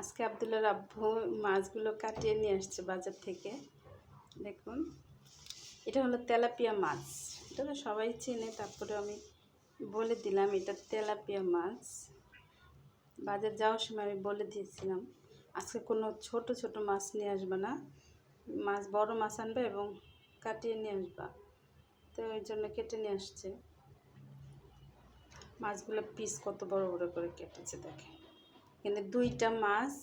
আজকে আবদুল্লার আব্বু মাছগুলো কাটিয়ে নিয়ে আসছে বাজার থেকে। দেখুন, এটা হলো তেলাপিয়া মাছ। এটা তো সবাই চেনে তারপরে আমি বলে দিলাম, এটা তেলাপিয়া মাছ। বাজার যাওয়ার সময় আমি বলে দিয়েছিলাম, আজকে কোনো ছোট ছোট মাছ নিয়ে আসবে না। মাছ, বড় মাছ আনবে এবং কাটিয়ে নিয়ে আসবা। তো ওই জন্য কেটে নিয়ে আসছে। মাছগুলো পিস কত বড় বড় করে কেটেছে দেখে এখানে দুইটা মাছ,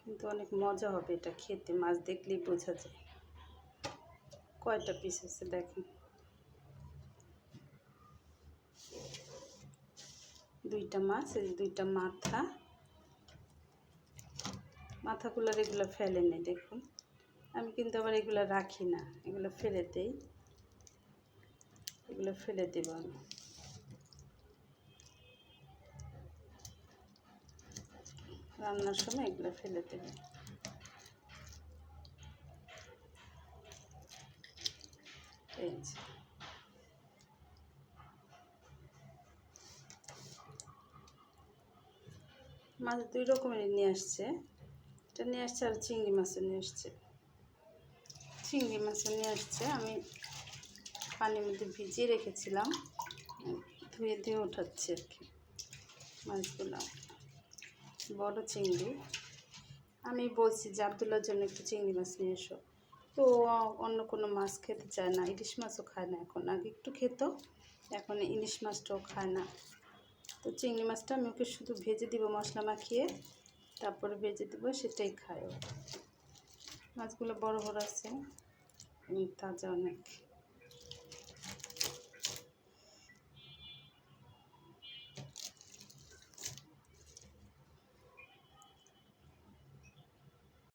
কিন্তু অনেক মজা হবে এটা খেতে। মাছ দেখলেই বোঝা যায়। কয়টা পিস আছে দেখেন। দুইটা মাছ, এই দুইটা মাথা। মাথাগুলোর এগুলো ফেলে নেই, দেখুন। আমি কিন্তু আবার এগুলো রাখি না, এগুলো ফেলে দেই। এগুলো ফেলে দেবো আমি। রান্নার সময় এগুলো ফেলে দেবে। মাছ দুই রকমের নিয়ে আসছে। এটা নিয়ে আসছে আর চিংড়ি মাছও নিয়ে আসছে। চিংড়ি মাছও নিয়ে আসছে। আমি পানির মধ্যে ভিজিয়ে রেখেছিলাম। ধুয়ে ধুয়ে ওঠাচ্ছি আর কি মাছগুলো। বড় চিংড়ি। আমি বলছি যে আবদুল্লার জন্য একটু চিংড়ি মাছ নিয়ে এসো। তো অন্য কোনো মাছ খেতে চায় না, ইলিশ মাছও খায় না এখন। আগে একটু খেত, এখন ইলিশ মাছটাও খায় না। তো চিংড়ি মাছটা আমি ওকে শুধু ভেজে দিব মশলা মাখিয়ে, তারপরে ভেজে দিব, সেটাই খায় মাছগুলো বড় বড় আছে তাজা অনেক।